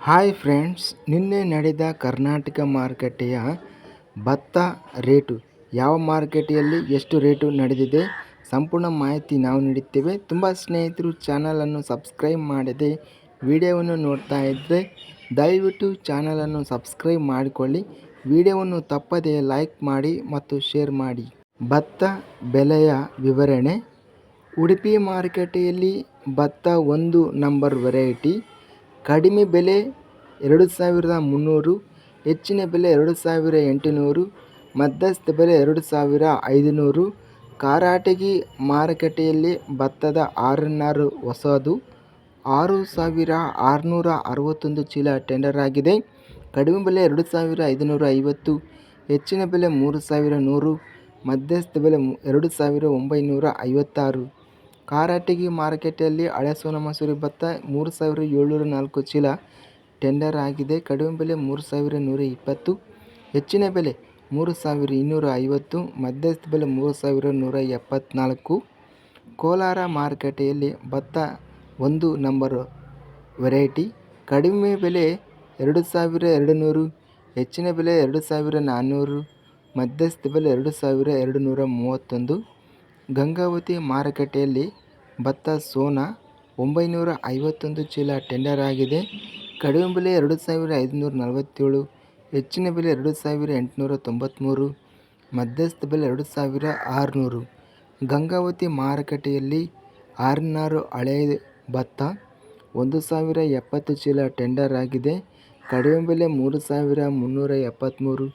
Hi friends ನಿನ್ನೆ ನಡೆದ ಕರ್ನಾಟಕ ಮಾರುಕಟ್ಟೆಯ ಭತ್ತ ರೇಟು. ಯಾವ ಮಾರುಕಟ್ಟೆಯಲ್ಲಿ ಎಷ್ಟು ರೇಟು ನಡೆದಿದೆ ಸಂಪೂರ್ಣ ಮಾಹಿತಿ ನಾವು ನೀಡುತ್ತೇವೆ. ತುಂಬ ಸ್ನೇಹಿತರು ಚಾನಲನ್ನು ಸಬ್ಸ್ಕ್ರೈಬ್ ಮಾಡದೆ ವಿಡಿಯೋವನ್ನು ನೋಡ್ತಾ ಇದ್ದರೆ ದಯವಿಟ್ಟು ಚಾನಲನ್ನು ಸಬ್ಸ್ಕ್ರೈಬ್ ಮಾಡಿಕೊಳ್ಳಿ. ವಿಡಿಯೋವನ್ನು ತಪ್ಪದೇ ಲೈಕ್ ಮಾಡಿ ಮತ್ತು ಶೇರ್ ಮಾಡಿ. ಭತ್ತ ಬೆಲೆಯ ವಿವರಣೆ. ಉಡುಪಿ ಮಾರುಕಟ್ಟೆಯಲ್ಲಿ ಭತ್ತ ಒಂದು ನಂಬರ್ ವೆರೈಟಿ ಕಡಿಮೆ ಬೆಲೆ ಎರಡು ಸಾವಿರದ ಮುನ್ನೂರು, ಹೆಚ್ಚಿನ ಬೆಲೆ ಎರಡು ಸಾವಿರ ಎಂಟುನೂರು, ಮಧ್ಯಸ್ಥ ಬೆಲೆ ಎರಡು ಸಾವಿರ ಐದುನೂರು, ಕಾರಾಟಗಿ ಮಾರುಕಟ್ಟೆಯಲ್ಲಿ ಭತ್ತದ ಆರ್ ಹೊಸದು, ಆರು ಸಾವಿರ ಆರುನೂರ ಅರವತ್ತೊಂದು ಚೀಲ ಟೆಂಡರ್ ಆಗಿದೆ. ಕಡಿಮೆ ಬೆಲೆ ಎರಡು ಸಾವಿರ ಐದುನೂರ ಐವತ್ತು, ಹೆಚ್ಚಿನ ಬೆಲೆ ಮೂರು ಸಾವಿರ ನೂರು, ಮಧ್ಯಸ್ಥ ಬೆಲೆ ಎರಡು ಸಾವಿರ ಒಂಬೈನೂರ ಐವತ್ತಾರು. ಕಾರಾಟಗಿ ಮಾರುಕಟ್ಟೆಯಲ್ಲಿ ಹಳೆ ಸೋನ ಮಸೂರಿ ಭತ್ತ ಮೂರು ಸಾವಿರ ಏಳ್ನೂರ ನಾಲ್ಕು ಚೀಲ ಟೆಂಡರ್ ಆಗಿದೆ. ಕಡಿಮೆ ಬೆಲೆ ಮೂರು ಸಾವಿರ ನೂರ ಇಪ್ಪತ್ತು, ಹೆಚ್ಚಿನ ಬೆಲೆ ಮೂರು ಸಾವಿರ ಇನ್ನೂರ ಐವತ್ತು, ಮಧ್ಯಸ್ಥ ಬೆಲೆ ಮೂರು ಸಾವಿರ ನೂರ ಎಪ್ಪತ್ತ್ನಾಲ್ಕು ಕೋಲಾರ ಮಾರುಕಟ್ಟೆಯಲ್ಲಿ ಭತ್ತ ಒಂದು ನಂಬರ್ ವೆರೈಟಿ. ಕಡಿಮೆ ಬೆಲೆ ಎರಡು ಸಾವಿರ ಎರಡು ನೂರು ಹೆಚ್ಚಿನ ಬೆಲೆ ಎರಡು ಸಾವಿರ ನಾನ್ನೂರು, ಮಧ್ಯಸ್ಥ ಬೆಲೆ ಎರಡು ಸಾವಿರ ಎರಡು ನೂರ ಮೂವತ್ತೊಂದು. ಗಂಗಾವತಿ ಮಾರುಕಟ್ಟೆಯಲ್ಲಿ ಭತ್ತ, ಸೋನಾ ಒಂಬೈನೂರ ಐವತ್ತೊಂದು ಚೀಲ ಟೆಂಡರ್ ಆಗಿದೆ. ಕಡಿಮೆ ಬೆಲೆ ಎರಡು ಸಾವಿರ ಐದುನೂರ ನಲವತ್ತೇಳು, ಹೆಚ್ಚಿನ ಬೆಲೆ ಎರಡು ಸಾವಿರ ಎಂಟುನೂರ ತೊಂಬತ್ತ್ಮೂರು ಮಧ್ಯಸ್ಥ ಬೆಲೆ ಎರಡು ಸಾವಿರ ಆರುನೂರು. ಗಂಗಾವತಿ ಮಾರುಕಟ್ಟೆಯಲ್ಲಿ ಆರ್ನಾರು ಹಳೆಯ ಭತ್ತ, ಒಂದು ಸಾವಿರ ಎಪ್ಪತ್ತು ಚೀಲ ಟೆಂಡರ್ ಆಗಿದೆ. ಕಡಿಮೆ ಬೆಲೆ ಮೂರು ಸಾವಿರ ಮುನ್ನೂರ ಎಪ್ಪತ್ತ್ಮೂರು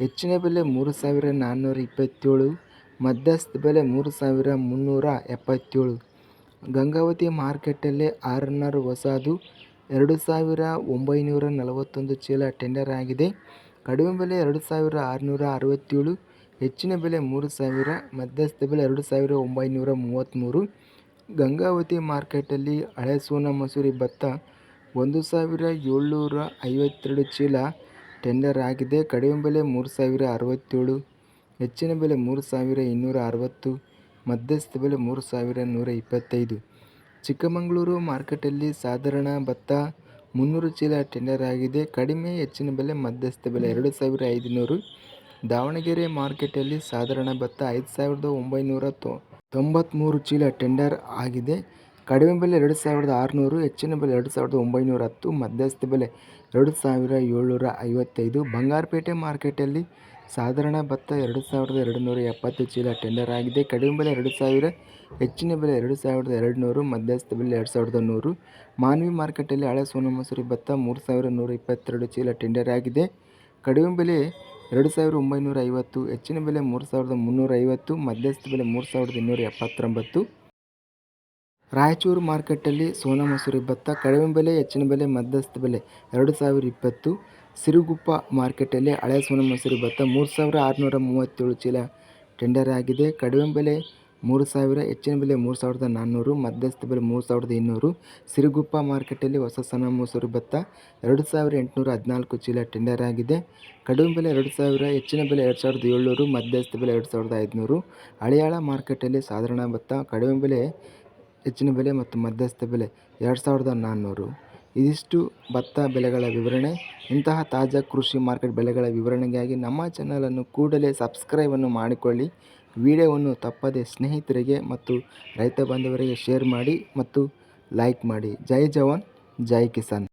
ಹೆಚ್ಚಿನ ಬೆಲೆ ಮೂರು ಸಾವಿರ ನಾನ್ನೂರ ಇಪ್ಪತ್ತೇಳು. ಮಧ್ಯಸ್ಥ ಬೆಲೆ ಮೂರು ಸಾವಿರ ಮುನ್ನೂರ ಎಪ್ಪತ್ತೇಳು. ಗಂಗಾವತಿ ಮಾರ್ಕೆಟಲ್ಲಿ ಆರ್ನರ್ ಹೊಸದು ಎರಡು ಸಾವಿರ ಒಂಬೈನೂರ ನಲವತ್ತೊಂದು ಚೀಲ ಟೆಂಡರ್ ಆಗಿದೆ. ಕಡಿಮೆ ಬೆಲೆ ಎರಡು ಸಾವಿರ ಆರುನೂರ ಅರವತ್ತೇಳು, ಹೆಚ್ಚಿನ ಬೆಲೆ ಮೂರು ಸಾವಿರ, ಮಧ್ಯಸ್ಥ ಬೆಲೆ ಎರಡು ಸಾವಿರ ಒಂಬೈನೂರ ಮೂವತ್ತ್ಮೂರು. ಗಂಗಾವತಿ ಮಾರ್ಕೆಟಲ್ಲಿ ಹಳೆ ಸೋನಾ ಮಸೂರಿ ಭತ್ತ ಒಂದು ಸಾವಿರ ಏಳ್ನೂರ ಐವತ್ತೆರಡು ಚೀಲ ಟೆಂಡರ್ ಆಗಿದೆ. ಕಡಿಮೆ ಬೆಲೆ ಮೂರು ಸಾವಿರ ಅರವತ್ತೇಳು. ಹೆಚ್ಚಿನ ಬೆಲೆ ಮೂರು ಸಾವಿರ ಇನ್ನೂರ ಅರವತ್ತು, ಮಧ್ಯಸ್ಥ ಬೆಲೆ ಮೂರು ಸಾವಿರ ನೂರ ಇಪ್ಪತ್ತೈದು. ಚಿಕ್ಕಮಗಳೂರು ಮಾರ್ಕೆಟಲ್ಲಿ ಸಾಧಾರಣ ಭತ್ತ ಮುನ್ನೂರು ಚೀಲ ಟೆಂಡರ್ ಆಗಿದೆ. ಕಡಿಮೆ ಹೆಚ್ಚಿನ ಬೆಲೆ ಮಧ್ಯಸ್ಥ ಬೆಲೆ ಎರಡು ಸಾವಿರ ಐದುನೂರು. ದಾವಣಗೆರೆ ಮಾರ್ಕೆಟಲ್ಲಿ ಸಾಧಾರಣ ಭತ್ತ ಐದು ಸಾವಿರದ ಒಂಬೈನೂರ ತೊಂಬತ್ತ್ಮೂರು ಚೀಲ ಟೆಂಡರ್ ಆಗಿದೆ. ಕಡಿಮೆ ಬೆಲೆ ಎರಡು ಸಾವಿರದ ಆರುನೂರು, ಹೆಚ್ಚಿನ ಬೆಲೆ ಎರಡು ಸಾವಿರದ ಒಂಬೈನೂರ ಹತ್ತು, ಮಧ್ಯಸ್ಥ ಬೆಲೆ ಎರಡು ಸಾವಿರ ಏಳ್ನೂರ ಐವತ್ತೈದು. ಬಂಗಾರಪೇಟೆ ಮಾರ್ಕೆಟಲ್ಲಿ ಸಾಧಾರಣ ಭತ್ತ ಎರಡು ಸಾವಿರದ ಎರಡು ನೂರ ಎಪ್ಪತ್ತು ಚೀಲ ಟೆಂಡರ್ ಆಗಿದೆ. ಕಡಿಮೆ ಬೆಲೆ ಎರಡು ಸಾವಿರ, ಹೆಚ್ಚಿನ ಬೆಲೆ ಎರಡು ಸಾವಿರದ ಎರಡು ನೂರು ಮಧ್ಯಸ್ಥ ಬೆಲೆ ಎರಡು ಸಾವಿರದ ನೂರು. ಮಾನವಿ ಮಾರ್ಕೆಟಲ್ಲಿ ಹಳೆ ಸೋನು ಮಸೂರಿ ಭತ್ತ ಮೂರು ಸಾವಿರ ನೂರ ಇಪ್ಪತ್ತೆರಡು ಚೀಲ ಟೆಂಡರ್ ಆಗಿದೆ. ಕಡಿಮೆ ಬೆಲೆ ಎರಡು ಸಾವಿರ ಒಂಬೈನೂರ ಐವತ್ತು, ಹೆಚ್ಚಿನ ಬೆಲೆ ಮೂರು ಸಾವಿರದ ಮುನ್ನೂರ ಐವತ್ತು, ಮಧ್ಯಸ್ಥ ಬೆಲೆ ಮೂರು ಸಾವಿರದ ಇನ್ನೂರ ಎಪ್ಪತ್ತೊಂಬತ್ತು. ರಾಯಚೂರು ಮಾರ್ಕೆಟಲ್ಲಿ ಸೋನಾ ಮಸೂರಿ ಭತ್ತ ಕಡಿಮೆ ಬೆಲೆ, ಹೆಚ್ಚಿನ ಬೆಲೆ, ಮಧ್ಯಸ್ಥ ಬೆಲೆ ಎರಡು ಸಾವಿರ ಇಪ್ಪತ್ತು. ಸಿರುಗುಪ್ಪ ಮಾರ್ಕೆಟಲ್ಲಿ ಹಳೆ ಸೋನಾ ಮಸೂರಿ ಭತ್ತ ಮೂರು ಸಾವಿರ ಆರುನೂರ ಮೂವತ್ತೇಳು ಚೀಲ ಟೆಂಡರ್ ಆಗಿದೆ. ಕಡಿಮೆ ಬೆಲೆ ಮೂರು ಸಾವಿರ, ಹೆಚ್ಚಿನ ಬೆಲೆ ಮೂರು ಸಾವಿರದ ನಾನ್ನೂರು, ಮಧ್ಯಸ್ಥ ಬೆಲೆ ಮೂರು ಸಾವಿರದ ಇನ್ನೂರು. ಸಿರುಗುಪ್ಪ ಮಾರ್ಕೆಟಲ್ಲಿ ಹೊಸ ಸೋನಾ ಮಸೂರಿ ಭತ್ತ ಎರಡು ಸಾವಿರ ಎಂಟುನೂರ ಹದಿನಾಲ್ಕು ಚೀಲ ಟೆಂಡರ್ ಆಗಿದೆ. ಕಡಿಮೆ ಬೆಲೆ ಎರಡು ಸಾವಿರ, ಹೆಚ್ಚಿನ ಬೆಲೆ ಎರಡು ಸಾವಿರದ ಏಳ್ನೂರು, ಮಧ್ಯಸ್ಥ ಬೆಲೆ ಎರಡು ಸಾವಿರದ ಐದುನೂರು. ಹಳೆಯಾಳ ಮಾರ್ಕೆಟಲ್ಲಿ ಸಾಧಾರಣ ಭತ್ತ, ಕಡಿಮೆ ಬೆಲೆ ಹೆಚ್ಚಿನ ಬೆಲೆ ಮತ್ತು ಮಧ್ಯಸ್ಥ ಬೆಲೆ ಎರಡು ಸಾವಿರದ ನಾನ್ನೂರು. ಇದಿಷ್ಟು ಭತ್ತ ಬೆಲೆಗಳ ವಿವರಣೆ. ಇಂತಹ ತಾಜಾ ಕೃಷಿ ಮಾರ್ಕೆಟ್ ಬೆಲೆಗಳ ವಿವರಣೆಗಾಗಿ ನಮ್ಮ ಚಾನಲನ್ನು ಕೂಡಲೇ ಸಬ್ಸ್ಕ್ರೈಬನ್ನು ಮಾಡಿಕೊಳ್ಳಿ. ವಿಡಿಯೋವನ್ನು ತಪ್ಪದೆ ಸ್ನೇಹಿತರಿಗೆ ಮತ್ತು ರೈತ ಬಾಂಧವರಿಗೆ ಶೇರ್ ಮಾಡಿ ಮತ್ತು ಲೈಕ್ ಮಾಡಿ. ಜೈ ಜವಾನ್, ಜೈ ಕಿಸಾನ್.